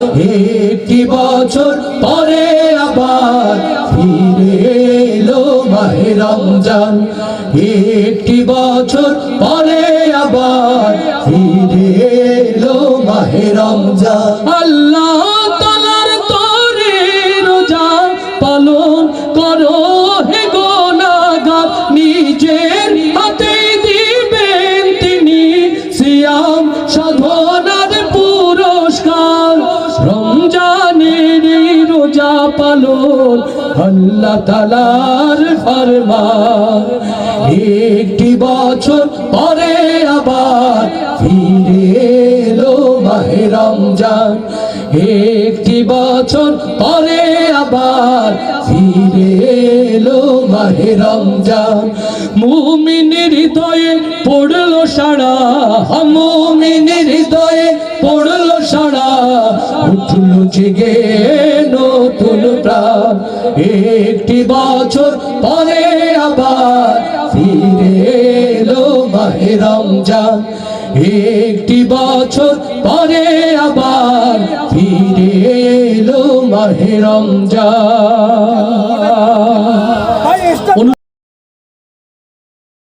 একটি বছর পরে আবার ফিরে এলো মাহে রমজান। একটি বছর পরে আবার ফিরে এলো মাহে রমজান। আল্লাহ রোজা পালন, আল্লাহ তালার ফরমান। একটি বছর পরে আবার ফিরে এলো মাহে রমজান। একটি বছর পরে আবার ফিরে এলো মাহে রমজান। মুমিনের হৃদয়ে পড়ল সারা মুমিনের হৃদয়ে পড়ল জেগে নতুন প্রাণ। একটি বছর পরে আবার ফিরে এলো মাহে রমজান। একটি বছর পরে আবার ফিরে এলো মাহে রমজান।